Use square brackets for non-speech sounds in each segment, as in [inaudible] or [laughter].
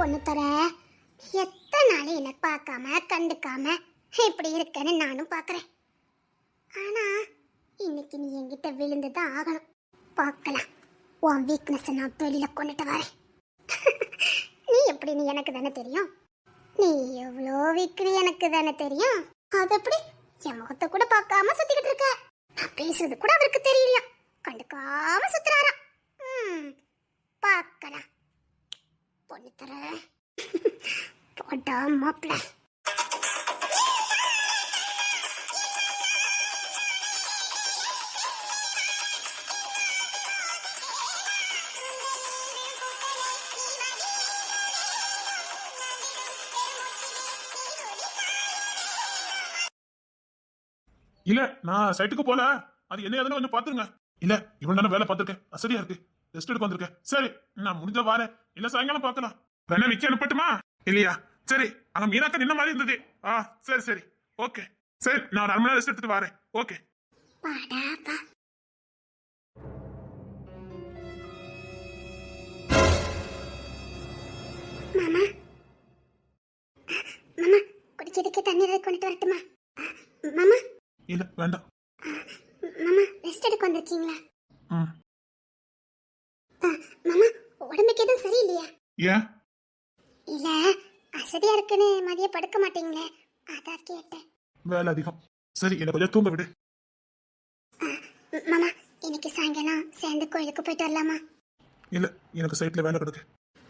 பொண்ணு தர? எத்தனை நாள் என்னை பார்க்காம கண்டுக்காம இப்படி இருக்கேன்னு நானும் பார்க்குறேன். ஆனால் இன்னைக்கு நீ என்கிட்ட விழுந்து தான் ஆகணும். பார்க்கலாம். உன் வீக்னஸை நான் வெளியில் கொண்டுட்டு வரேன். நீ எப்படி நீ எனக்கு தானே தெரியும்? நீ எவ்வளோ விக்ரி எனக்கு தானே தெரியும்? அது எப்படி? என் முகத்தை கூட பார்க்காம சுற்றிக்கிட்டு இருக்க. நான் பேசுறது கூட அவருக்கு தெரியலையா? கண்டுக்காம சுத்துறாராம். ம், பார்க்கலாம். பொண்ணு தர போட்டா மாப்பிள்ள இல்ல நான் சைட்டுக்கு போல. அது என்ன எதுன்னு கொஞ்சம் பாத்துருங்க இல்ல இவன் தானே வேலை பார்த்திருக்கேன். அசதியா இருக்கு. ரெஸ்ட் எடுக்க வந்திருக்கேன். சரி நான் முடிஞ்ச வாரேன் இல்ல சாயங்காலம் பார்க்கலாம். வேணா விக்கி அனுப்பட்டுமா? இல்லையா? சரி அங்க மீனாக்கா நின்ன மாதிரி இருந்தது. ஆ சரி சரி. ஓகே. சரி நான் ஒரு அரை மணி நேரம் ரெஸ்ட் எடுத்துட்டு வரேன். ஓகே. மாமா. மாமா குடிக்கிறதுக்கு தண்ணி ஏதாவது கொண்டுட்டு வரட்டுமா? மாமா. இல்ல வேண்டாம். மாமா ரெஸ்ட் எடுக்க வந்திருக்கீங்களா? மாமா உடம்புக்கு எதுவும் சரியில்லையா? ஏன்? இல்ல அசதியா இருக்குன்னு மதிய படுக்க மாட்டீங்களே அதான் கேட்டேன். வேலை அதிகம். சரி என்ன கொஞ்சம் தூங்க விடு. மாமா இன்னைக்கு சாயங்காலம் சேர்ந்து கோயிலுக்கு போயிட்டு வரலாமா? இல்ல எனக்கு சைட்ல வேலை கிடக்கு.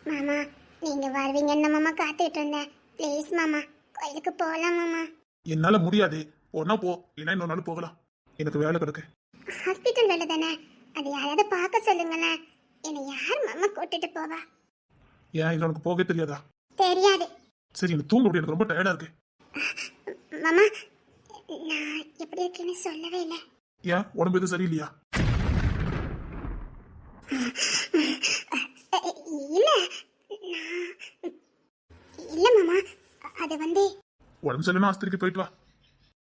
மாமா நீங்க வருவீங்கன்னு மாமா காத்துட்டு இருந்தேன். ப்ளீஸ் மாமா கோயிலுக்கு போகலாம் மாமா. என்னால முடியாது. ஒன்னா போ இல்லைன்னா இன்னொரு நாள் போகலாம். எனக்கு வேலை கிடக்கு. ஹாஸ்பிட்டல் வேலை தானே? அது யாராவது பார்க்க சொல்லுங்களேன். என்னை யார் மாமா கூட்டிட்டு போவா? ஏன் இல்லை உனக்கு போகவே தெரியாதா? தெரியாது. சரி எனக்கு தூங்க முடியும் எனக்கு ரொம்ப டயர்டா இருக்கு. மாமா நான் எப்படி இருக்கேன்னு சொல்லவே இல்லை. ஏன்? உடம்பு எதுவும் சரியில்லையா? இல்ல நான் இல்ல மாமா அது வந்து உடம்பு சரியில்லைன்னா ஆஸ்திரிக்கு போயிட்டு வா.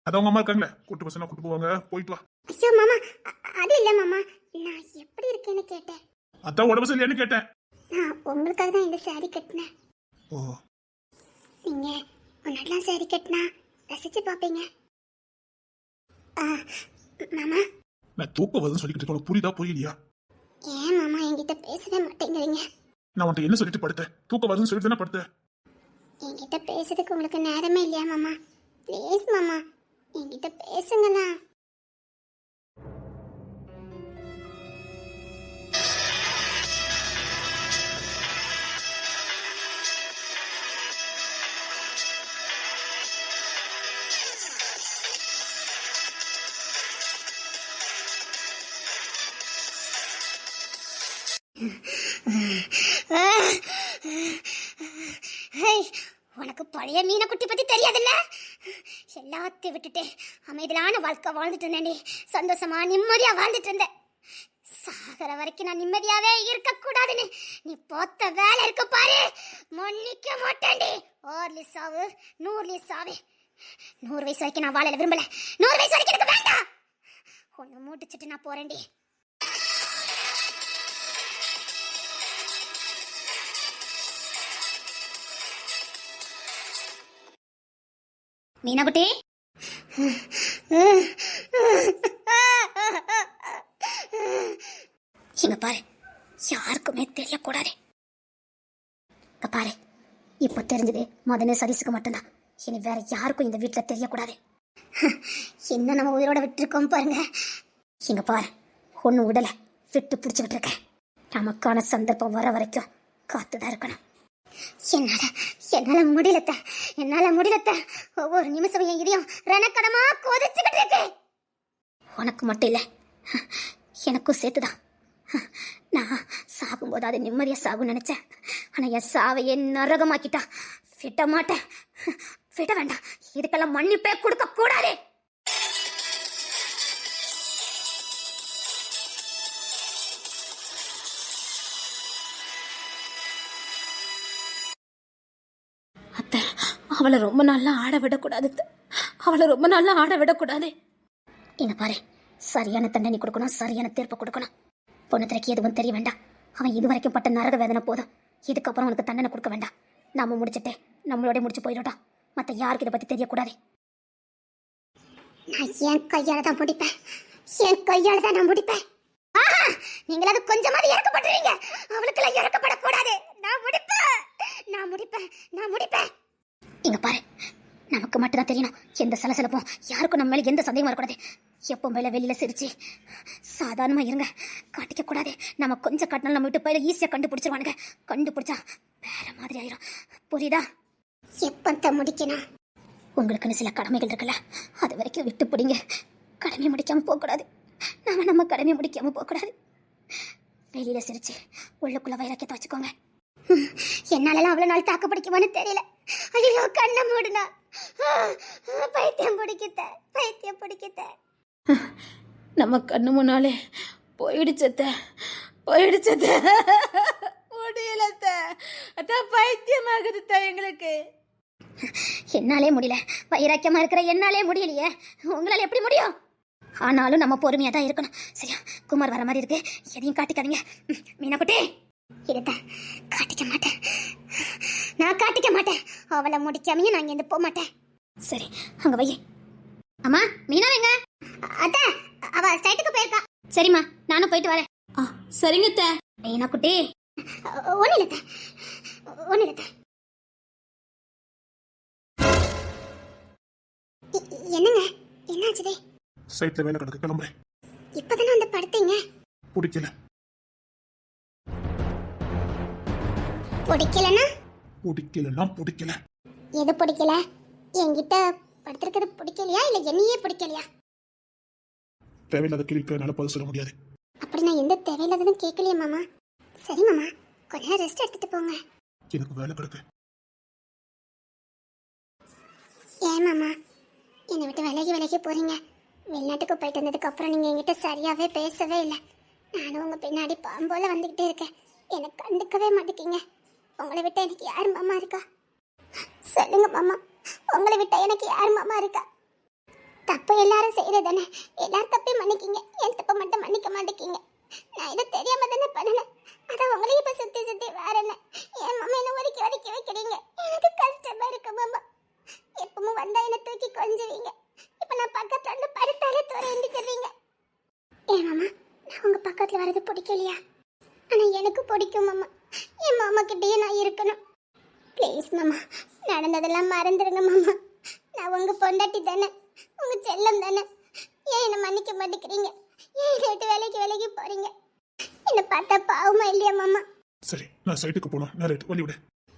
அது அவங்க அம்மா இருக்காங்களே கூட்டு பசங்க கூட்டு போவாங்க போயிட்டு வா. ஐயோ மாமா அது இல்ல மாமா நான் எப்படி இருக்கேன்னு கேட்டேன். அதான் உடம்பு சரியில்லையான்னு கேட்டேன். நான் உங்களுக்காக தான் இந்த saree கட்டினேன். ஓ. நீங்க முன்னாடிலாம் saree கட்டினா ரசிச்சு பார்ப்பீங்க. ஆ, மாமா? நான் தூக்கம் வருதுன்னு சொல்லிக்கிட்டு இருக்கேன். உனக்கு புரியுதா புரியலையா? ஏன் மாமா என்கிட்ட பேசவே மாட்டேங்கிறீங்க? நான் உன்ட்ட என்ன சொல்லிட்டு படுத்தேன்? தூக்கம் வருதுன்னு சொல்லிட்டு தானே படுத்தேன். என்கிட்ட பேசுறதுக்கு உங்களுக்கு நேரமே இல்லையா மாமா? ப்ளீஸ் மாமா. என்கிட்ட பேசுங்களா உனக்கு பழைய மீனை குட்டி பத்தி தெரியாதுல்ல? எல்லாத்தையும் விட்டுட்டு அமைதியான வாழ்க்கை வாழ்ந்துட்டு இருந்தேன்டி சந்தோஷமா நிம்மதியா வாழ்ந்துட்டு இருந்தேன். சாகர வரைக்கும் நான் நிம்மதியாவே இருக்க கூடாதுன்னு நீ போத்த வேலை இருக்க பாரு. மன்னிக்க மாட்டேன்டி. ஓர்லி சாவு நூறுலி சாவு நூறு வயசு வரைக்கும் நான் வாழல விரும்பல. நூறு வயசு வரைக்கும் எனக்கு வேண்டாம். ஒன்று மூட்டுச்சிட்டு நான் போறேன்டி. மீனாகுட்டி இங்க பாரு. யாருக்குமே தெரியக்கூடாது. இங்க பாரு. இப்போ தெரிஞ்சது முதல்ல சதீஷுக்கு மட்டும்தான். இனி வேற யாருக்கும் இந்த வீட்டில் தெரியக்கூடாது. என்ன நம்ம உயிரோட விட்டுருக்கோம் பாருங்க. இங்க பாரு. ஒன்று உடலை விட்டு பிடிச்சிக்கிட்டு இருக்கேன். நமக்கான சந்தர்ப்பம் வர வரைக்கும் காத்துதான் இருக்கணும். என்னால என்னால முடியலத்த. என்னால முடியலத்த. ஒவ்வொரு நிமிஷம் என் இதயம் ரணக்கதமா கொதிச்சுக்கிட்டு இருக்கு. உனக்கு மட்டும் இல்லை. எனக்கும் சேர்த்துதான். நான் சாகும்போது அது நிம்மதியாக சாகும் நினைச்சேன். ஆனால் என் சாவையே நரகமாக்கிட்டா. விட மாட்டேன். விட வேண்டாம். இதுக்கெல்லாம் மன்னிப்பே கொடுக்க அவளை ரொம்ப நாளாக ஆட விடக்கூடாது அவளை ரொம்ப நாளாக ஆட விடக்கூடாது. இங்க பாரு சரியான தண்டனை கொடுக்கணும் சரியான தீர்ப்பு கொடுக்கணும். பொண்ணு திரைக்கு எதுவும் தெரிய வேண்டாம். அவன் இதுவரைக்கும் பட்ட நரக வேதனை போதும். இதுக்கப்புறம் உனக்கு தண்டனை கொடுக்க வேண்டாம். நம்ம முடிச்சிட்டு நம்மளோட முடிச்சு போயிடட்டும். மற்ற யாருக்கு இதை பற்றி தெரியக்கூடாது. நான் என் கையால தான் முடிப்பேன். என் கையால தான் நான் முடிப்பேன். ஆஹா நீங்களாவது கொஞ்சமாவது இறக்கப்படுறீங்க அவளுக்கெல்லாம் இறக்கப்படக்கூடாது. நான் முடிப்பேன். நான் முடிப்பேன். நான் முடிப்பேன். இங்க பாரு. நமக்கு மட்டும்தான் தெரியணும். எந்த சலசலப்பும் யாருக்கும் நம்ம மேலே எந்த சந்தேகம் வரக்கூடாது. எப்போ மேலே வெளியில் சிரிச்சு சாதாரணமாக இருங்க. காட்டிக்க கூடாது. நம்ம கொஞ்சம் காட்டினாலும் நம்ம விட்டு போயில ஈஸியாக கண்டுபிடிச்சிருவானுங்க. கண்டுபிடிச்சா வேற மாதிரி ஆயிரும். புரியுதா? எப்பத்த முடிக்கணும்? உங்களுக்குன்னு சில கடமைகள் இருக்குல்ல அது வரைக்கும் விட்டு பிடிங்க. கடமை முடிக்காமல் போகக்கூடாது. நாம நம்ம கடமை முடிக்காமல் போகக்கூடாது. வெளியில் சிரிச்சு உள்ளுக்குள்ள வைராக்கியத்தை வச்சுக்கோங்க. என்னாலலாம் அவ்வளோ நாள் தாக்கு பிடிக்குமான்னு தெரியல. ஐயோ கண்ணை மூடுனா. பைத்தியம் பிடிக்கத்த பைத்தியம் பிடிக்கத்த. நம்ம கண்ணு முன்னாலே போயிடுச்சத்த போயிடுச்சத்த. முடியலத்த. அதான் பைத்தியமாகுதுத்த எங்களுக்கு. என்னாலே முடியல. வைராக்கியமா இருக்கிற என்னாலே முடியலையே. உங்களால எப்படி முடியும்? ஆனாலும் நம்ம பொறுமையா தான் இருக்கணும். சரியா? குமார் வர மாதிரி இருக்கு. எதையும் காட்டிக்காதீங்க. ம், மீனா குட்டி இருத்த காட்டிக்க மாட்டேன். நான் காட்டிக்க மாட்டேன். அவளை முடிக்காமையும் நான் இங்க போக மாட்டேன். சரி அங்க வை அம்மா மீனா எங்க? அத்த அவ ஸ்டைட்டுக்கு போயிருக்கா. சரிம்மா நானும் போயிட்டு வரேன். ஆ சரிங்கத்த மீனா குட்டி. ஒண்ணு இல்லத்த ஒண்ணு இல்லத்த என்னங்க? என்னாச்சுதே சைட்ல வேலை கிடக்கு கிளம்புறேன் இப்பதானே வந்து படுத்தீங்க? பிடிக்கல. பிடிக்கலன்னா? பிடிக்கலன்னா பிடிக்கல. எது பிடிக்கல? என்கிட்ட படுத்திருக்கிறது பிடிக்கலையா? இல்ல என்னையே பிடிக்கலையா? தேவையில்லாத கேள்விக்கு என்னால பதில் சொல்ல முடியாது. அப்படி நான் எந்த தேவையில்லாததும் கேட்கலையே மாமா. சரி மாமா கொஞ்ச நேரம் ரெஸ்ட் எடுத்துட்டு போங்க. எனக்கு வேலை கிடக்கு. ஏன் மாமா? என்னை விட்டு விலகி விலகி போறீங்க. வெளிநாட்டுக்கு போயிட்டு வந்ததுக்கு அப்புறம் நீங்க என்கிட்ட சரியாவே பேசவே இல்லை. நானும் உங்க பின்னாடி பாம்போல வந்துகிட்டே இருக்கேன். எனக்கு கண்டுக்கவே மாட்டேங்க உங்களை விட்ட எனக்கு யார் மாமா இருக்கா? சொல்லுங்க மாமா உங்களை விட்ட எனக்கு யார் மாமா இருக்கா? தப்பு எல்லாரும் செய்யறதானே எல்லாரும் தப்பையும் மன்னிக்கிங்க. என் தப்பை மட்டும் மன்னிக்க மாட்டேங்கிங்க நான் இதை தெரியாம தானே பண்ணேன் அதான் உங்களையும் இப்ப சுத்தி சுத்தி என்ன? என் மாமா என்ன ஒதுக்கி ஒதுக்கி வைக்கிறீங்க? எனக்கு கஷ்டமா இருக்கு மாமா. எப்பவும் வந்தா என்ன தூக்கி கொஞ்சுவீங்க. இப்ப நான் பக்கத்துல வந்து படுத்தாலே தூர எந்திக்கிறீங்க ஏன் மாமா நான் உங்க பக்கத்துல வரது பிடிக்கலையா? ஆனா எனக்கு பிடிக்கும் மாமா. என் மாமா கிட்டயே நான் இருக்கணும். ப்ளீஸ் மாமா. நடந்ததெல்லாம் மறந்துடுங்க மாமா. நான் உங்க பொண்டாட்டி தானே. உங்க செல்லம் தானே. ஏன் என்னை மன்னிக்க மாட்டேங்கிறீங்க? ஏன் என்னை விட்டு வேலைக்கு வேலைக்கு போறீங்க? என்னை பார்த்தா பாவமா இல்லையா மாமா? சரி நான் சைட்டுக்கு போகணும். நான் ரைட் வழி விடு.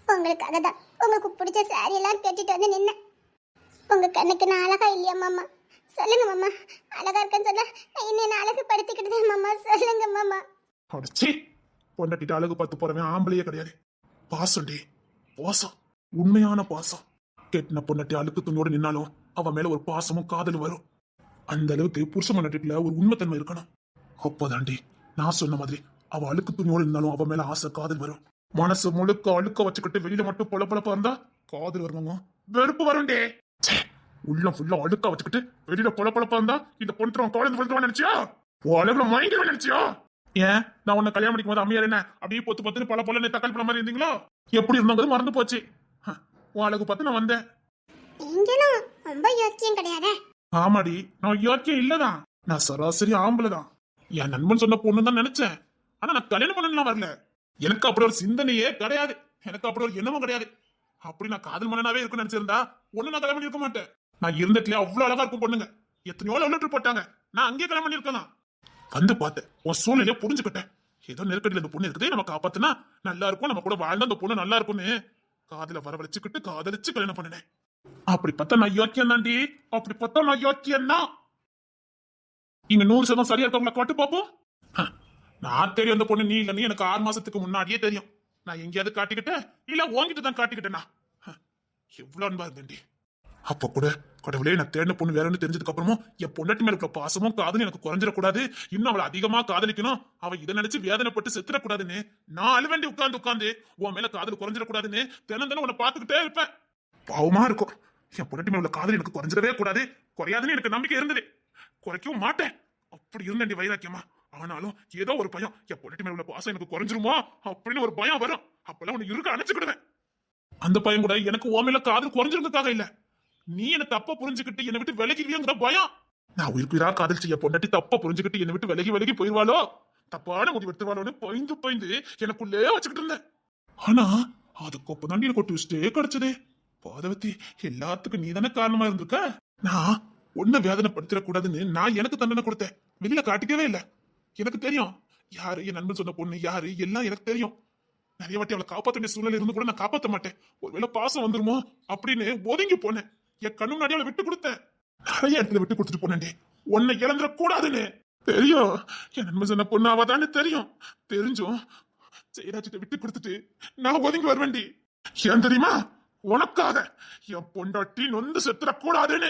உங்களுக்காக தான். உங்களுக்கு பிடிச்ச சாரி எல்லாம் கட்டிட்டு வந்து நின்னேன். உங்க கண்ணுக்கு நான் அழகா இல்லையா மாமா? சொல்லுங்க மாமா. அழகா இருக்கேன்னு சொல்ல நான் என்ன அழகு படுத்திக்கிட்டு மாமா. சொல்லுங்க மாமா. அடச்சி. பொண்டாட்டிட்டு அழகு பார்த்து போறவன் ஆம்பளையே கிடையாது. பாசம்டி பாசம். உண்மையான பாசம். கெட்டின பொண்டாட்டி அழுக்கு துணியோட நின்னாலும் அவன் மேல ஒரு பாசமும் காதலும் வரும். அந்த அளவுக்கு புருஷ பொண்டாட்டில ஒரு உண்மைத்தன்மை இருக்கணும். அப்போதாண்டி நான் சொன்ன மாதிரி அவ அழுக்கு துணியோட நின்னாலும் அவன் மேல ஆசை காதல் வரும். மனசு முழுக்க அழுக்க வச்சுக்கிட்டு வெளியில மட்டும் பொல பொழப்பா இருந்தா காதல் வருவாங்க வெறுப்பு வரும்டே ச்சே, உள்ள ஃபுல்லா அழுக்க வச்சுக்கிட்டு வெளியில பொல பொழப்பா இருந்தா இந்த பொண்ணு குழந்தை விழுந்துருவான்னு நினைச்சியா? உன் அழகுல மயங்கிடுவேன் நினைச்சியா? ஏன்? நான் உன்னை கல்யாணம் பண்ணிக்கும் போது அம்மையார் என்ன? அப்படியே பொத்து பொத்துன்னு பல பொல தக்காளி பழம் மாதிரி இருந்தீங்களோ? எப்படி இருந்தாங்க மறந்து போச்சு. உன் அழகு பார்த்து நான் வந்தேன். நீங்களும் ரொம்ப யோக்கியம் கிடையாதே? ஆமாடி நான் யோக்கியம் இல்லதான். நான் சராசரி ஆம்பளை தான். என் நண்பன் சொன்ன பொண்ணு தான் நினைச்சேன். ஆனா நான் கல்யாணம் பண்ணலாம் வரல. எனக்கு அப்படி ஒரு சிந்தனையே கிடையாது. எனக்கு அப்படி ஒரு எண்ணமும் கிடையாது. அப்படி நான் காதல் மன்னனாவே இருக்குன்னு நினைச்சிருந்தா ஒண்ணு நான் கல்யாணம் பண்ணிருக்க மாட்டேன். நான் இருந்துட்டுல அவ்வளவு அழகா இருக்கும் பொண்ணுங்க. எத்தனையோ லவ் லெட்டர் போட்டாங்க. நான் அங்கேயே கல்யாணம் பண்ணிருக்கலாம் வந்து பார்த்தேன். உன் சூழ்நிலையை புரிஞ்சுக்கிட்டேன். ஏதோ நெருக்கடியில் இந்த பொண்ணு இருக்குதே நம்ம காப்பாத்தினா நல்லா இருக்கும் நம்ம கூட வாழ்ந்த அந்த பொண்ணு நல்லா இருக்கும்னு. காதல வரவழைச்சுக்கிட்டு காதலிச்சு கல்யாணம் பண்ணினேன். அப்படி பார்த்தா நான் யோக்கியம் தாண்டி அப்படி பார்த்தா நான் யோக்கியம் தான் இங்க நூறு சதம் சரியா இருக்கவங்கள காட்டு பார்ப்போம் நான் தெரியும் அந்த பொண்ணு நீ இல்லைன்னு எனக்கு ஆறு மாசத்துக்கு முன்னாடியே தெரியும். நான் எங்கேயாவது காட்டிக்கிட்டேன் இல்ல உங்ககிட்ட தான் காட்டிக்கிட்டேனா எவ்வளவு அன்பா இருந்தேன்டி. அப்ப கூட கடவுளே நான் தேடின பொண்ணு வேறன்னு தெரிஞ்சதுக்கு அப்புறமும் என் பொண்டாட்டி மேல இருக்கிற பாசமும் காதலும் எனக்கு குறைஞ்சிடக்கூடாது. இன்னும் அவளை அதிகமா காதலிக்கணும். அவ இதை நினைச்சு வேதனைப்பட்டு செத்துடக்கூடாதுன்னு நான் அழுவேண்டி உட்காந்து உட்காந்து உன் மேல காதல் குறைஞ்சிடக்கூடாதுன்னு தினம் தினம் உன்னை பார்த்துக்கிட்டே இருப்பேன். பாவமா இருக்கும். என் பொண்டாட்டி மேல உள்ள காதல் எனக்கு குறைஞ்சிடவே கூடாது. குறையாதுன்னு எனக்கு நம்பிக்கை இருந்தது. குறைக்கவும் மாட்டேன். அப்படி இருந்தேன் வைராக்கியமா ஆனாலும் ஏதோ ஒரு பயம் என் பொண்டாட்டி மேல உள்ள பாசம் எனக்கு குறைஞ்சிருமோ அப்படின்னு ஒரு பயம் வரும். அப்பெல்லாம் உன்னை இருக்க அணைச்சுக்கிடுவேன். அந்த பயம் கூட எனக்கு ஓமையில காதல் குறைஞ்சிருக்கிறதுக்காக இல்லை. நீ என்ன தப்பா புரிஞ்சுக்கிட்டு என்னை விட்டு விலகிடுவியங்கிற பயம்? நான் உயிர்க்குயிரா காதல் செய்ய பொண்டாட்டி தப்பா புரிஞ்சுக்கிட்டு என்னை விட்டு விலகி விலகி போயிருவாளோ? தப்பான முடிவு எடுத்துவாளோன்னு பயந்து பயந்து எனக்குள்ளே வச்சுக்கிட்டு இருந்தேன். ஆனா அதுக்கப்புறம் தான் எனக்கு ட்விஸ்டே கிடைச்சதே. பாதவத்தி எல்லாத்துக்கும் நீ தானே காரணமா இருந்திருக்க? நான் ஒன்ன வேதனைப்படுத்திடக்கூடாதுன்னு நான் எனக்கு தண்டனை கொடுத்தேன். வெளியில காட்டிக்கவே இல்லை. எனக்கு தெரியும். யாரு என் நண்பன் சொன்ன பொண்ணு யாரு எல்லாம் எனக்கு தெரியும். நிறைய வாட்டி அவளை காப்பாற்ற வேண்டிய சூழ்நிலை இருந்து கூட நான் காப்பாற்ற மாட்டேன். ஒருவேளை பாசம் வந்துருமோ அப்படின்னு ஒதுங்கி போனேன். என் கண்ணு முன்னாடி அவளை விட்டு கொடுத்தேன். நிறைய இடத்துல விட்டு கொடுத்துட்டு போனேன்டி. உன்னை இழந்துட கூடாதுன்னு தெரியும். என் நண்பன் சொன்ன பொண்ணு அவதான்னு தெரியும். தெரிஞ்சும் ஜெயராஜிட்ட விட்டு கொடுத்துட்டு நான் ஒதுங்கி வருவேன்டி. ஏன் தெரியுமா? உனக்காக என் பொண்டாட்டி நொந்து செத்துடக்கூடாதுன்னு.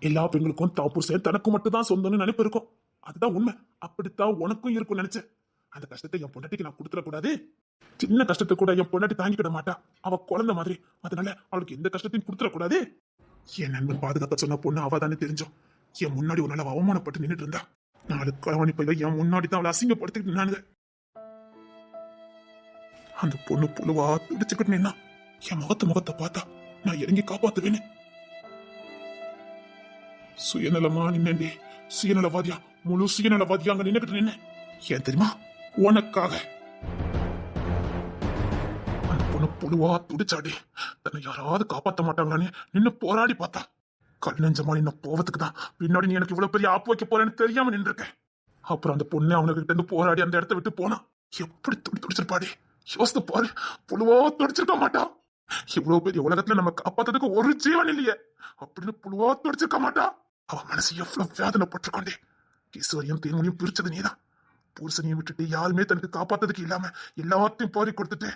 எல்லா பெண்களுக்கும் தாப்பூர் தனக்கு மட்டும் தான் சொந்தம்னு நினைப்பு இருக்கும். அதுதான் உண்மை. அப்படித்தான் உனக்கும் இருக்கும் நினைச்சேன். அந்த கஷ்டத்தை என் பொண்டாட்டிக்கு நான் கொடுத்துடக்கூடாது. சின்ன கஷ்டத்தை கூட என் பொண்டாட்டி தாங்கிக்கிட மாட்டா. அவ குழந்தை மாதிரி. அதனால அவளுக்கு எந்த கஷ்டத்தையும் கொடுத்துடக்கூடாது. என் நண்பன் பாதுகாக்க சொன்ன பொண்ணு அவ தானே தெரிஞ்சோம். என் முன்னாடி ஒரு நாள் அவமானப்பட்டு நின்னுட்டு இருந்தா. நாலு கவனி பையில என் முன்னாடி தான் அவளை அசிங்கப்படுத்திக்கிட்டு நானுங்க அந்த பொண்ணு புழுவா துடிச்சுக்கிட்டு நின்னா என் முகத்த முகத்தை பார்த்தா நான் இறங்கி காப்பாத்துவேன்னு சுயநலமா நின்னே சுயநலவாதியா? முழு சுயநலவாதியா அங்க நின்னுக்கிட்டு நின்னேன். ஏன் தெரியுமா? உனக்காக. புழுவா துடிச்சாடி தன்னை யாராவது காப்பாற்ற மாட்டாங்களான்னு நின்னு போராடி பார்த்தா. கல் நெஞ்சமா நின்ன போவதுக்கு தான் பின்னாடி நீ எனக்கு இவ்வளவு பெரிய ஆப்பு வைக்க போறேன்னு தெரியாம நின்றுருக்கேன் அப்புறம் அந்த பொண்ணு அவனுக்கிட்ட இருந்து போராடி அந்த இடத்த விட்டு போனா. எப்படி துடி துடிச்சிருப்பாடி? யோசித்து பாரு. புழுவா துடிச்சிருக்க மாட்டா. இவ்வளவு பெரிய உலகத்துல நம்ம காப்பாத்ததுக்கு ஒரு ஜீவன் இல்லையே. அப்படின்னு புழுவா துடிச்சிருக்க மாட்டா. அவன் மனசு எவ்வளவு வேதனைப்பட்டிருக்கோண்டே ஈஸ்வரியும் தேன்மொழியும் பிரிச்சது நீதான். புருஷனையும் விட்டுட்டு யாருமே தனக்கு காப்பாத்ததுக்கு இல்லாம எல்லாத்தையும் போரி கொடுத்துட்டு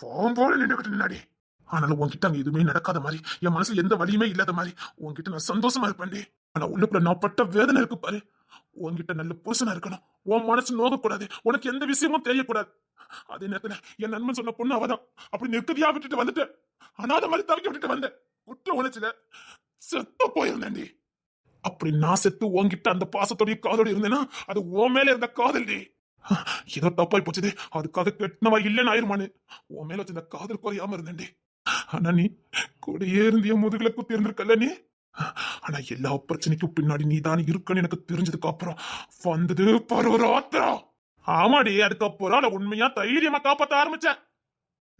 பாவம் போல நின்றுகிட்டு நின்னாடி ஆனாலும் உன்கிட்ட அங்க எதுவுமே நடக்காத மாதிரி என் மனசுல எந்த வலியுமே இல்லாத மாதிரி உன்கிட்ட நான் சந்தோஷமா இருப்பேன்டி. ஆனா உள்ளுக்குள்ள நான் பட்ட வேதனை இருக்கு பாரு. உன்கிட்ட நல்ல புருஷனா இருக்கணும். உன் மனசு நோகக்கூடாது. உனக்கு எந்த விஷயமும் தெரியக்கூடாது. அதே நேரத்துல என் நண்பன் சொன்ன பொண்ணு அவதான். அப்படி நிற்கதியா விட்டுட்டு வந்துட்டேன் அனாத மாதிரி தவிக்க விட்டுட்டு வந்தேன் குற்ற உணர்ச்சியில செத்து போயிருந்தேன்டி. அப்படி நான் செத்து உன்கிட்ட அந்த பாசத்தோடைய காதோடு இருந்தேன்னா அது உன் மேல இருந்த காதல்டி. ஏதோ தப்பாய் போச்சுது. அதுக்காக கெட்டினவா இல்லைன்னு ஆயிருமானு. உன் மேல வச்சிருந்த காதல் குறையாம இருந்தேன்டி. ஆனா நீ கூடயே இருந்திய முதுகுல குத்தி இருந்திருக்கல்ல நீ? ஆனா எல்லா பிரச்சனைக்கும் பின்னாடி நீ தான் இருக்கன்னு எனக்கு தெரிஞ்சதுக்கு அப்புறம் வந்தது பாரு ஒரு ஆத்திரம் ஆமாடி அதுக்கப்புறம் நான் உண்மையா தைரியமா காப்பாத்த ஆரம்பிச்சேன்.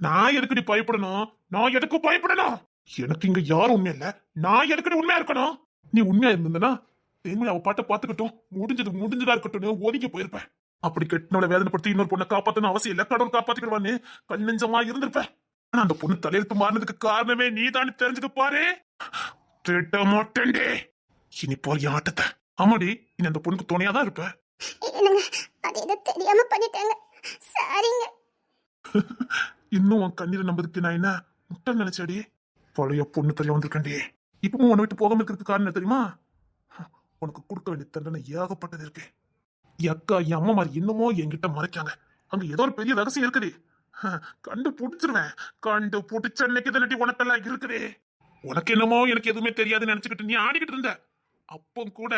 நான் எதுக்குடி பயப்படணும்? நான் எதுக்கு பயப்படணும்? எனக்கு இங்க யாரும் உண்மை இல்ல. நான் எதுக்குடி உண்மையா இருக்கணும்? நீ உண்மையா இருந்ததுன்னா தேன்மொழி அவ பாட்ட பாத்துக்கிட்டோம் முடிஞ்சது முடிஞ்சதா இருக்கட்டும் ஒதுங்கி போயிருப்பேன். அப்படி கெட்டினவளை வேதனைப்படுத்தி இன்னொரு பொண்ணை காப்பாத்தணும் அவசியம் இல்ல. கடவுள் காப்பாத்திக்கிடுவான்னு கல் நெஞ்சமா இருந்திருப்பேன். ஆனா அந்த பொண்ணு தலையெழுத்து மாறினதுக்கு காரணமே நீ தான் தெரிஞ்சுக்க பாரு. திட்ட மாட்டேன்டே. இனி போய் ஆட்டத்தை. ஆமாடி இனி அந்த பொண்ணுக்கு துணையா தான் இருப்ப தெரியாம பண்ணிட்டேங்க. சாரிங்க. இன்னும் உன் கண்ணீரை நம்பதுக்கு நான் என்ன முட்டை நினைச்சடி? பழைய பொண்ணு தெரிய வந்திருக்கேன்டி. இப்பவும் உன்னை விட்டு போகாம இருக்கிறதுக்கு காரணம் தெரியுமா? உனக்கு கொடுக்க வேண்டிய தண்டனை ஏகப்பட்டது இருக்கு. அக்கா என் அம்மா மாதிரி இன்னமும் என்கிட்ட மறைக்காங்க அங்க ஏதோ ஒரு பெரிய ரகசியம் இருக்குது. கண்டு பிடிச்சிருவேன் கண்டு பிடிச்ச அன்னைக்கு தானடி உனக்கெல்லாம் இருக்குது. உனக்கு என்னமோ எனக்கு எதுவுமே தெரியாதுன்னு நினைச்சுக்கிட்டு நீ ஆடிக்கிட்டு இருந்த. அப்போ கூட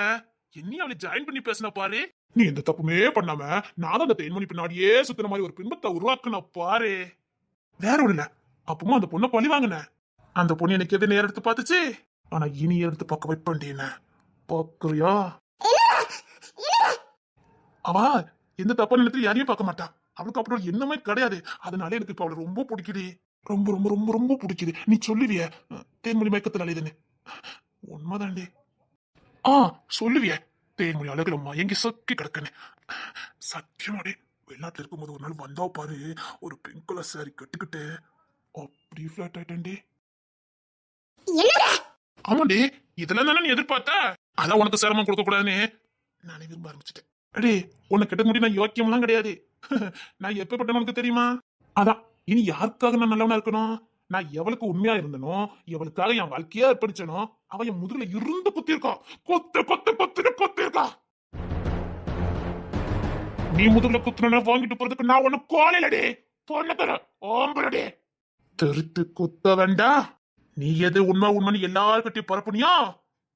என்னையும் அவளை ஜாயின் பண்ணி பேசின பாரு. நீ எந்த தப்புமே பண்ணாம நானும் அந்த தேன்மணி பின்னாடியே சுத்தின மாதிரி ஒரு பின்பத்தை உருவாக்குன பாரு. வேற ஒண்ணு இல்ல. அப்பவும் அந்த பொண்ணை பழி வாங்கின. அந்த பொண்ணு எனக்கு எது நேரம் எடுத்து பார்த்துச்சு? ஆனா இனி எடுத்து பார்க்க வைப்பேன் பார்க்குறியா? அவ எந்த தப்பான நேரத்துல யாரையும் பார்க்க மாட்டா. அவளுக்கு அப்படி ஒரு எண்ணமே கிடையாது. அதனால எனக்கு இப்ப அவளை ரொம்ப பிடிக்குது. ரொம்ப ரொம்ப ரொம்ப ரொம்ப பிடிக்குது. நீ சொல்லுவிய. தேன்மொழி மயக்கத்தில் அலையுதுன்னு உண்மைதாண்டி. ஆ சொல்லுவிய. தேன்மொழி அழகுல மயங்கி சொக்கி கிடக்குன்னு. சத்தியமாடி வெளிநாட்டுல இருக்கும்போது ஒரு நாள் வந்தா பாரு. ஒரு பிங்க் கலர் சாரி கட்டிக்கிட்டு. அப்படி ஃபிளாட் ஆயிட்டேன்டி. ஆமாண்டி இதெல்லாம் தானே நீ எதிர்பார்த்த? அதான் உனக்கு சிரமம் கொடுக்க கூடாதுன்னு. நானே விரும்ப ஆரம்பிச்சிட்டேன். அடே உன்னை கெட்ட முடி நான் யோக்கியம்லாம் கிடையாது. [laughs] நான் எப்பப்பட்ட உனக்கு தெரியுமா? அதான் இனி யாருக்காக நான் நல்லவனா இருக்கணும்? நான் எவளுக்கு உண்மையா இருந்தனோ எவளுக்காக என் வாழ்க்கையா ஏற்படுச்சனோ அவ என் முதுகுல இருந்து குத்திருக்கா கொத்து கொத்து கொத்து கொத்திருக்கா நீ முதுகுல குத்துன வாங்கிட்டு போறதுக்கு நான் உன்னை கோலையிலடே பொண்ணு தர ஓம்பரடே. தெரித்து குத்த வேண்டாம் நீ எது உண்மை உண்மைன்னு எல்லாருக்கிட்டையும் பரப்புனியா?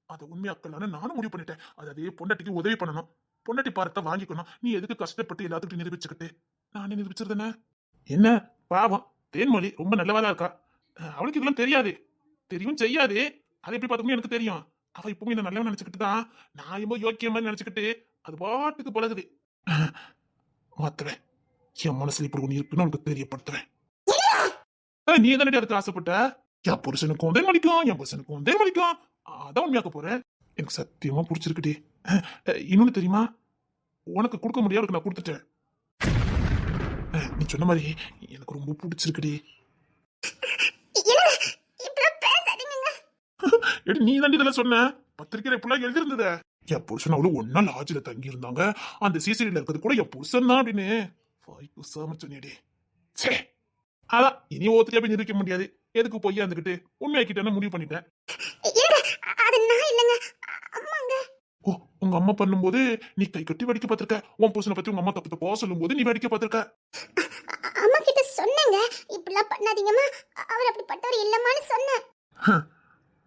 அதை உண்மையாக்கலான்னு நானும் முடிவு பண்ணிட்டேன். அது அதே பொண்டாட்டிக்கு உதவி பண்ணணும். பொண்டாட்டி பாரத்தை வாங்கிக்கணும். நீ எதுக்கு கஷ்டப்பட்டு எல்லாத்துக்கிட்டையும் நிரூபிச்சுக்கிட்டு? நானே நிரூபிச்சிருந்தேனே. என்ன? பாவம். தேன்மொழி ரொம்ப நல்லவாதான் இருக்கா? அவளுக்கு இதெல்லாம் தெரியாது. தெரியும் செய்யாது. அது எப்படி பார்த்துக்கணும் எனக்கு தெரியும். அவ இப்பவும் என்ன நல்லவன் நினைச்சுக்கிட்டு தான் நான் ரொம்ப யோக்கியம் மாதிரி நினைச்சுக்கிட்டு அது பாட்டுக்கு பழகுது. மாத்துவேன். என் மனசுல இப்படி ஒண்ணு இருக்குன்னு உனக்கு தெரியப்படுத்துவேன். நீ தானே அதுக்கு ஆசைப்பட்ட? என் புருஷனுக்கும் தேன் மடிக்கும் என் புருஷனுக்கும் தேன் மடிக்கும் அதான் உண்மையாக்க போறேன் எனக்கு சத்தியமா பிடிச்சிருக்குடி. [laughs] இன்னொன்னு தெரியுமா? உனக்கு கொடுக்க முடியாது நான் கொடுத்துட்டேன். நீ சொன்ன மாதிரி எனக்கு ரொம்ப பிடிச்சிருக்குடி. [laughs] எடி நீ தாண்டி இதெல்லாம் சொன்ன. பத்திரிக்கையில இப்படிலாம் எழுதிருந்தத என் புருஷன் அவ்வளவு ஒன்னா லாட்ஜில தங்கி இருந்தாங்க அந்த சிசிடிவில இருக்கிறது கூட என் புருஷன் தான் அப்படின்னு. வாய் குசாம சொன்னியடி சே அதான் இனி ஒருத்தரையா போய் நிரூபிக்க முடியாது. எதுக்கு போய் இருந்துகிட்டு உண்மையாக்கிட்டேன்னு முடிவு பண்ணிட்டேன். அது நான் இல்லைங்க. உங்க அம்மா பண்ணும்போது நீ கை கட்டி வேடிக்கை பார்த்திருக்க. உன் புருஷனை பத்தி உங்க அம்மா தப்பு தப்பா சொல்லும்போது நீ வேடிக்கை பார்த்திருக்க. அம்மா கிட்ட சொன்னேங்க. இப்படிலாம் பண்ணாதீங்கம்மா. அவர் அப்படிப்பட்டவர் இல்லம்மான்னு சொன்னேன்.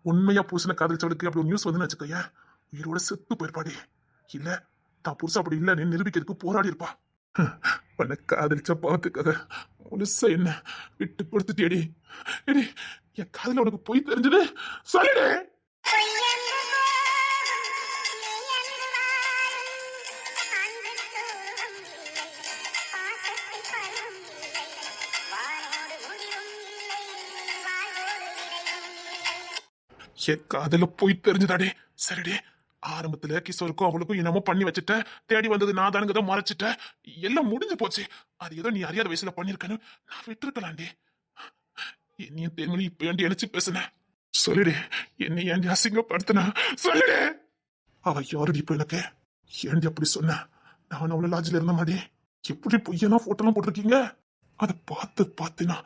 உண்மையா புருஷனை காதலிச்சவளுக்கு அப்படி ஒரு நியூஸ் வந்து வச்சுக்கோயேன் உயிரோட செத்து போயிருப்பாடி. இல்ல தான் புருஷன் அப்படி இல்லைன்னு நிரூபிக்கிறதுக்கு போராடி இருப்பா. உன்னை காதலிச்ச பாவத்துக்காக முழுசா என்ன விட்டு கொடுத்துட்டேடி என் காதல உனக்கு போய் தெரிஞ்சது. சொல்லுடு. என் காதல போய் தெரிஞ்சதாடே. சரிடே. ஆரம்பத்துல கிஷோருக்கும் அவளுக்கும் என்னமோ பண்ணி வச்சுட்ட. தேடி வந்தது நான் தானுங்க மறைச்சிட்ட. எல்லாம் முடிஞ்சு போச்சு. அது ஏதோ நீ அறியாத வயசுல பண்ணிருக்கேன்னு நான் விட்டுருக்கலாண்டி. என்னையும் தேர்மணி இப்ப ஏண்டி நினைச்சு பேசுன? சொல்லிடு. என்னை ஏண்டி அசிங்கப்படுத்தின? சொல்லுடே. அவ யாருடி இப்ப எனக்கு? ஏண்டி அப்படி சொன்ன? நான் அவளை லாட்ஜில் இருந்த மாதிரி எப்படி பொய்யெல்லாம் போட்டோலாம் போட்டிருக்கீங்க? அதை பார்த்து பார்த்துனா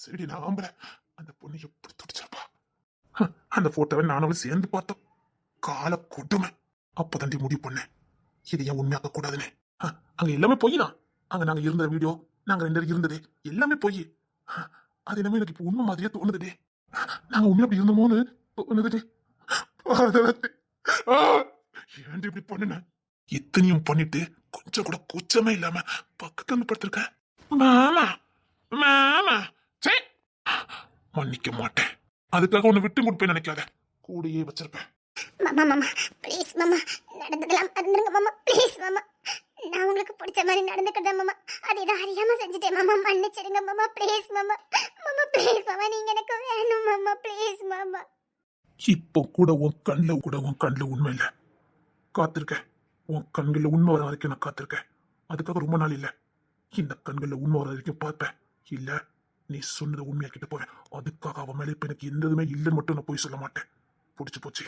சரிடி நான் ஆம்பளை அந்த பொண்ணு எப்படி துடிச்சு அந்த போட்டோவை நானும் சேர்ந்து பார்த்தோம். கால கொடுமை. அப்பதாண்டி முடிவு பண்ணேன். இது ஏன் உண்மையாக்க கூடாதுன்னு? அங்க எல்லாமே பொய் தான் அங்க நாங்க இருந்த வீடியோ நாங்க ரெண்டு பேரும் இருந்தது எல்லாமே பொய். அது என்னமோ எனக்கு இப்போ உண்மை மாதிரியே தோணுதுடே. நாங்க உண்மையா அப்படி இருந்தோமோன்னு தோணுதுடே. பாதகத்தை. ஏன்டி இப்படி பண்ணுன? இத்தனையும் பண்ணிட்டு கொஞ்சம் கூட கூச்சமே இல்லாம பக்கத்துல இருந்து படுத்திருக்க. மாமா மாமா சே மன்னிக்க மாட்டேன். அதுக்காக உன்னை விட்டு கொடுப்பேன் நினைக்காத. கூடயே வச்சிருப்பேன். மாமா மாமா ப்ளீஸ் மாமா நடந்ததெல்லாம் மறந்துருங்க மாமா ப்ளீஸ் மாமா. நான் உங்களுக்கு பிடிச்ச மாதிரி நடந்துக்கிட்டேன் மாமா. அது ஏதோ அறியாம செஞ்சுட்டேன் மாமா. மன்னிச்சிடுங்க மாமா ப்ளீஸ் மாமா. மாமா ப்ளீஸ் மாமா நீங்க எனக்கு வேணும் மாமா ப்ளீஸ் மாமா. இப்போ கூட உன் கண்ணில் கூட உன் கண்ணில் உண்மை இல்லை. காத்திருக்கேன் உன் கண்களில் உண்மை வர வரைக்கும் நான் காத்திருக்கேன் அதுக்காக ரொம்ப நாள் இல்லை. இந்த கண்களில் உண்மை வர வரைக்கும் பார்ப்பேன். இல்லை. நீ சொன்னதை உண்மையாக்கிட்டு போவேன் அதுக்காக அவன் மேலே இப்போ எனக்கு எந்த இல்லைன்னு மட்டும் நான் போய் சொல்ல மாட்டேன். பிடிச்சி போச்சு.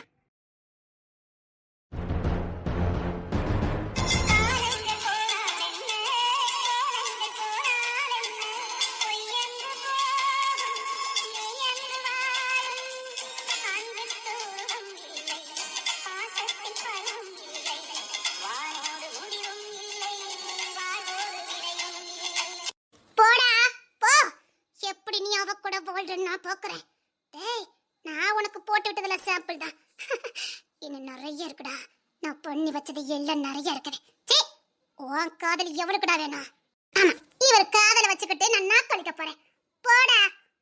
உன் காதல் எவனுக்குடா வேணும்? ஆமா இவர் காதலை வச்சுக்கிட்டு நான் நாக்களிக்க போறேன். போடா.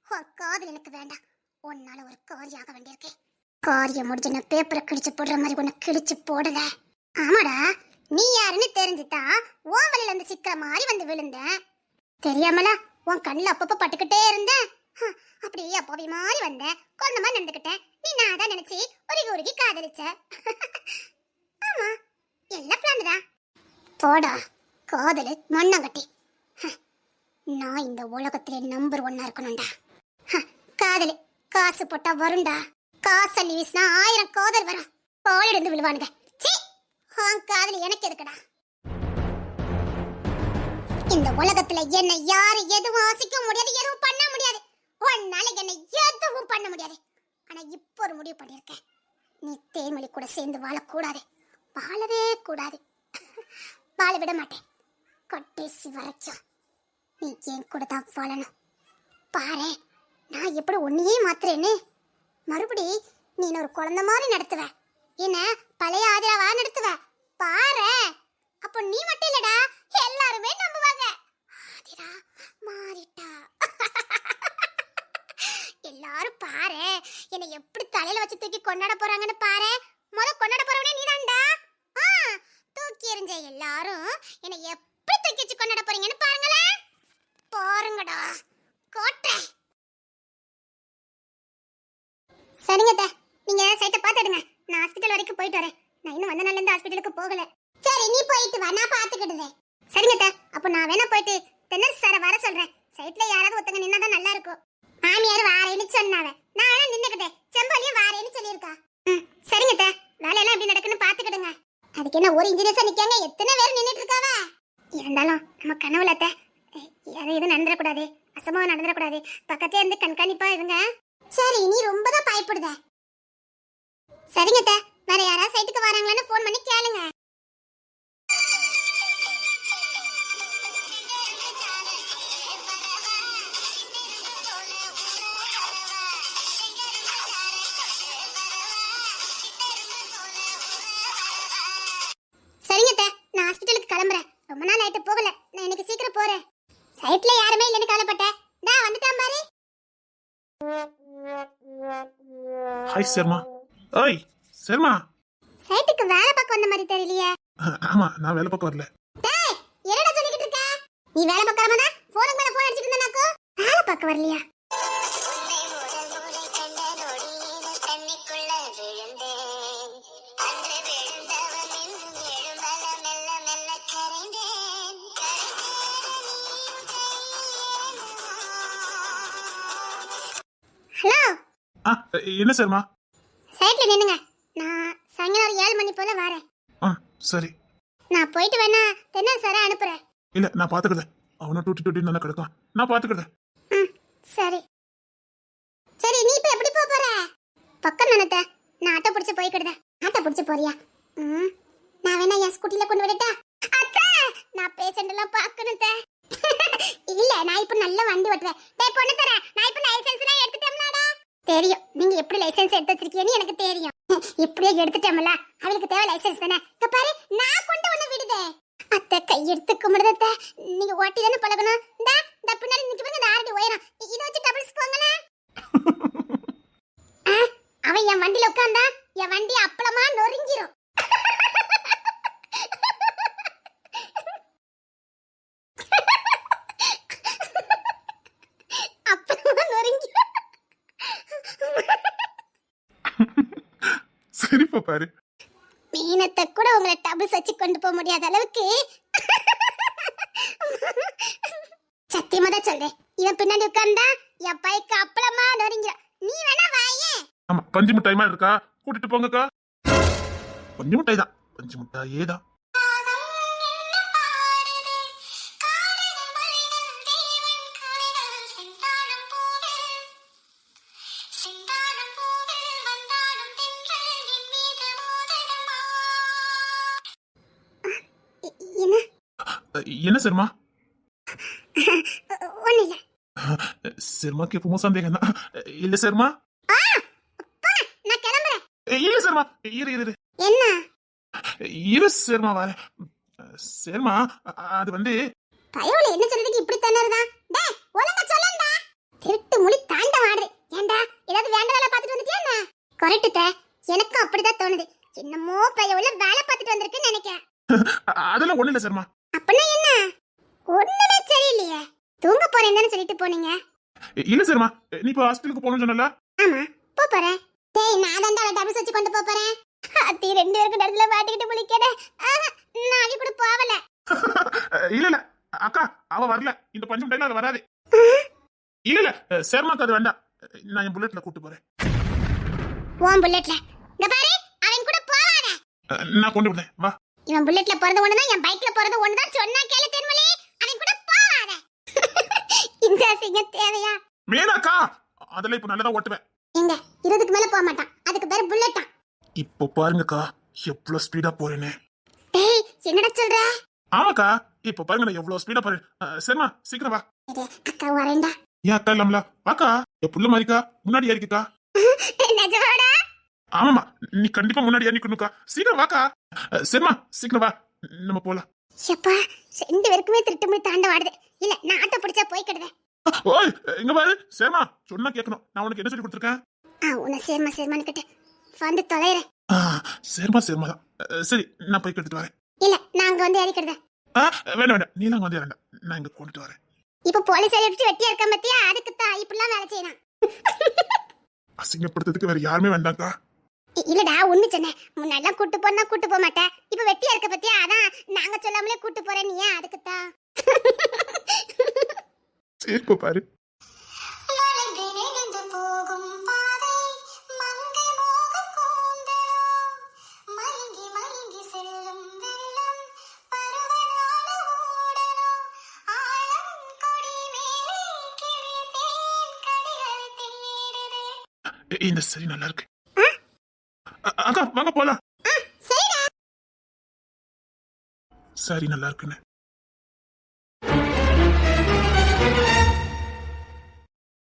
உன் காதல் எனக்கு வேண்டாம். உன்னால ஒரு காரியாக வேண்டியிருக்கேன் காரியம் முடிஞ்சு நான் பேப்பரை கிழிச்சு போடுற மாதிரி உன்னை கிழிச்சு போடல. ஆமாடா நீ யாருன்னு தெரிஞ்சுட்டா ஓ வழியில இருந்து சிக்கிற மாதிரி வந்து விழுந்தேன் தெரியாமலா உன் கண்ணில் அப்பப்போ பட்டுக்கிட்டே இருந்தேன் ஹ, அப்படியே அப்போவி மாதிரி வந்தேன் கொண்ட மாதிரி நடந்துக்கிட்டேன். நீ நான் தான் நினைச்சு உருகி உருகி காதலிச்ச. [laughs] ஆமா எல்லாம் பிளான் தான் போடா. காதலு மண்ணாங்கட்டி. ஹ, நான் இந்த உலகத்திலே நம்பர் ஒன்னா இருக்கணும்டா. ஹ, காசு போட்டா வரும்டா. காசு அள்ளி வீசினா ஆயிரம் காதல் வரும். பாலிடந்து விழுவானுங்க. சீ காதல் எனக்கு எதுக்குடா? இந்த உலகத்துல என்ன யாரு எதுவும் ஆசிக்க முடியாது எதுவும் பண்ண முடியாது. உன்னால என்ன எதுவும் பண்ண முடியாது. ஆனா இப்போ ஒரு முடிவு பண்ணிருக்கேன் நீ தேன்மொழி கூட சேர்ந்து வாழக்கூடாது. வாழவே கூடாது. வாழ விட மாட்டேன். கடைசி வரைக்கும். நீ என் கூட தான் வாழணும். பாரு நான் எப்படி ஒன்றையே மாத்துறேன்னு? மறுபடி நீ ஒரு குழந்த மாதிரி நடத்துவ. என்ன பழைய ஆதிராவா நடத்துவ? பாரு அப்போ நீ மட்டும் இல்லடா எல்லாருமே நம்புவாங்க. ஆதிரா மாறிட்டா. எல்லாரும் பாரு என்னை எப்படி தலையில வச்சு தூக்கி கொண்டாட போறாங்கன்னு பாரு? முத கொண்டாட போறவனே நீதான்டா. தூக்கி எறிஞ்ச எல்லாரும் என்னை எப்படி தூக்கி வச்சு கொண்டாட போறீங்கன்னு பாருங்களேன். பாருங்கடா கோட்டை. சரிங்க அத்தை. நீங்க சைட்டை பார்த்துடுங்க நான் ஹாஸ்பிட்டல் வரைக்கும் போயிட்டு வரேன். நான் இன்னும் வந்த நாள்ல இருந்து ஹாஸ்பிட்டலுக்கு போகல. சரி நீ போயிட்டு வா நான் பாத்துக்கிடுதே சரிங்க அத்தை. அப்ப நான் வேணா போயிட்டு தென்னரசு சாரை வர சொல்றேன். சைட்ல யாராவது ஒருத்தங்க நின்னாதான் நல்லா இருக்கும். மாமியார் வாரேன்னு சொன்னாவ. நான் வேணா நின்னுக்கிட்டேன் செம்பாலியும் வாரேன்னு சொல்லியிருக்கா. ம் சரிங்க அத்தை. வேலையெல்லாம் எப்படி நடக்குன்னு பாத்துக்கிடுங்க அதுக்கு என்ன ஒரு இன்ஜினியர்ஸா நிக்காங்க? எத்தனை பேர் நின்னுட்டு இருக்காவ? இருந்தாலும் நம்ம கனவுல அத்தை. அது எதுவும் நடந்துடக்கூடாது அசம்பவம் நடந்துடக்கூடாது பக்கத்தே இருந்து கண்காணிப்பா இருங்க சரி நீ ரொம்ப தான் பயப்படுத சரிங்க அத்தை. வேற யாராவது சைட்டுக்கு வராங்களான்னு ஃபோன் பண்ணி கேளுங்க சைட்ல யாருமே இல்லைன்னு கவலைப்பட்டேன் டா வந்துட்டான் பாரு. ஹாய் சர்மா ஓய் சர்மா சைட்டுக்கு வேலை பார்க்க வந்த மாதிரி தெரியலையே. ஆமா நான் வேலை பார்க்க வரல. டேய் என்னடா சொல்லிக்கிட்டு இருக்க? நீ வேலை பார்க்கறமா போனுக்கு மேல போன் அடிச்சிட்டு இருந்தானாக்கோ? வேலை பார்க்க வரலையா? ஆ என்ன சர்மா சைட்ல நின்னுங்க. நான் சாயங்காலம் ஒரு ஏழு மணி போல வரேன். ஆ சரி. நான் போயிட்டு வேணா தென்னல் சாரை அனுப்புறேன். இல்ல நான் பாத்துக்கிறேன். அவனை டூட்டி டூட்டி நல்லா கிடக்கும் நான் பாத்துக்கிறேன். ம் சரி. சரி நீ இப்ப எப்படி போக போற? பக்கம் நினைத்த நான் ஆட்டோ பிடிச்சு போய்க்கிடுதேன். ஆட்டோ பிடிச்சு போறியா? ம் நான் வேணா என் ஸ்கூட்டில கொண்டு விடட்டா அத்தா நான் பேஷண்ட் எல்லாம் பார்க்கணும். [laughs] இல்ல நான் இப்ப நல்ல வண்டி ஓட்டுறேன் டேய் பொண்ணு தரேன் நான் இப்ப லைசென்ஸ் எல்லாம் எடுத்துட்டேன்லடா தெரியும். நீங்க எப்படி லைசென்ஸ் எடுத்து வச்சிருக்கீங்கன்னு எனக்கு தெரியும். [laughs] இப்படியே எடுத்துட்டோம்ல அவளுக்கு தேவை லைசென்ஸ் தானே? இங்க பாரு நான் கொண்டு வந்து விடுதே. அத்தை கையெடுத்து கும்பிடுதத்த நீங்க ஓட்டி தானே பழகணும்? இந்தா இந்த பின்னாடி நிக்க பாருங்க இந்த ஆரடி உயரம். இதை வச்சு டபுள்ஸ் போங்களேன். [laughs] ஆ, அவன் என் வண்டியில உட்கார்ந்தா என் வண்டி அப்பளமா நொறுங்கிரும். சரிப்பா பாரு. மீனத்தை கூட உங்களை டபுள்ஸ் வச்சு கொண்டு போக முடியாத அளவுக்கு. சத்தியமா தான் சொல்றேன். இவன் பின்னாடி உட்கார்ந்தா என் பைக்கு அப்பளமா நொறுங்கிரும். நீ வேணா வாயே. ஆமா பஞ்சு மிட்டாய் மாதிரி இருக்கா? கூட்டிட்டு போங்கக்கா. பஞ்சு மிட்டாய் தான். பஞ்சு மிட்டாயே தான். என்ன சர்மா [laughs] சர்மாக்கு எப்பவும் சந்தேகம் தான். இல்ல சர்மா கிளம்புறேன். இல்ல சர்மா இரு இரு இரு. என்ன? இரு சர்மா வர சர்மா அது வந்து பயவுல என்ன சொல்றதுக்கு இப்படி திணறதா டேய் ஒழுங்கா சொல்லண்டா திருட்டு மொழி தாண்ட வாடுது ஏன்டா ஏதாவது வேண்ட வேலை பார்த்துட்டு வந்துட்டியா என்ன? கொரட்டுத்த எனக்கும் அப்படிதான் தோணுது. என்னமோ பயவுல வேலை பார்த்துட்டு வந்திருக்குன்னு நினைக்கிறேன். அ- [laughs] அதெல்லாம் ஒண்ணு இல்ல சர்மா அப்படின்னா என்ன? ஒண்ணுமே சரியில்லையே. தூங்க போறேன்னு சொல்லிட்டு போனீங்க? இல்ல சர்மா நீ இப்போ ஹாஸ்பிட்டலுக்கு போகணும்னு சொன்னல ஆமா. போ போறேன். டேய் நான் தான் டபுள்ஸ் வச்சு கொண்டு போப் போறேன். அத்தி ரெண்டு பேருக்கு நடுவுல மாட்டிக்கிட்டு முழிக்கத நான் அவ கூட போவல [laughs] இல்ல இல்ல. அக்கா அவ வரல. இந்த பஞ்சு மிட்டாயில அது வராது. இல்ல இல்ல. சர்மாக்கு அது வேண்டாம். நான் என் புல்லட்ல கூட்டு போறேன். உன் புல்லட்ல இங்க பாரு அவன் கூட போவாத நான் கொண்டு விடுறேன். வா. இவன் புல்லட்ல போறது ஒண்ணுதான் என் பைக்ல போறது ஒண்ணுதான் சொன்னா கேளு தென்மொழி. அவன் கூட போவாத [laughs] இந்த அசிங்கம் தேவையா? மேனாக்கா அதெல்லாம் இப்ப நல்லதா ஓட்டுவேன். எங்க இருபதுக்கு மேல போக மாட்டான். அதுக்கு பேரு புல்லட்டா இப்போ பாருங்கக்கா எவ்வளவு ஸ்பீடா போறேன்னு டேய் என்னடா சொல்ற? ஆமாக்கா இப்போ பாருங்க நான் எவ்வளவு ஸ்பீடா போறேன். அஹ், சரிம்மா சீக்கிரம் வா. அக்கா வரேன்டா. ஏன் அக்கா இல்லாமல? வாக்கா என் புள்ள மாதிரிக்கா முன்னாடி ஏறிக்கா [laughs] ஆமாமா நீ கண்டிப்பா முன்னாடி ஏறிக்கணுக்கா சீக்கிரம் வாக்கா. அஹ், சரிம்மா. சீக்கிரம் வா. நம்ம போலாம். எப்பா ரெண்டு பேருக்குமே திருட்டு மொழி தாண்ட வாடுது. இல்ல நான் ஆட்டோ பிடிச்சா போய்க்கிடுதே ஓய் இங்க பாரு. சேமா சொன்னா கேட்கணும் நான் உனக்கு என்ன சொல்லி கொடுத்துருக்கேன்? ஆ உன்னை சேர்மா சேர்மான்னு கிட்ட வந்து தொலைறேன். ஆ சரிம்மா சரிம்மா. தான் சரி நான் போய் கட்டிட்டு வரேன். இல்ல நான் அங்க வந்து ஏறிக்கிடுதேன் ஆ வேண்டாம் வேண்டாம். நீ அங்கே வந்து வேண்டாம். நான் இங்க கொண்டுட்டு வரேன். இப்ப போலீஸ் எடுத்து வெட்டியா இருக்க பத்தியா? அதுக்கு தான் இப்படிலாம் வேலை செய்யணும் அசிங்கப்படுத்துறதுக்கு வேற யாருமே வேண்டாம்க்கா. இ- இல்லடா உண்மை சொன்னேன். முன்னாடிலாம் கூட்டு போனா கூட்டு போக மாட்டேன். இப்ப வெட்டியா இருக்க பத்தியா? அதான் நாங்க சொல்லாமலே கூட்டு போறேன் நீ ஏன் அதுக்கு தான்? சரி இப்போ பாரு இந்த சரி நல்லா இருக்கு. அக்கா வாங்க போலாம். சரி நல்லா இருக்குன்னு.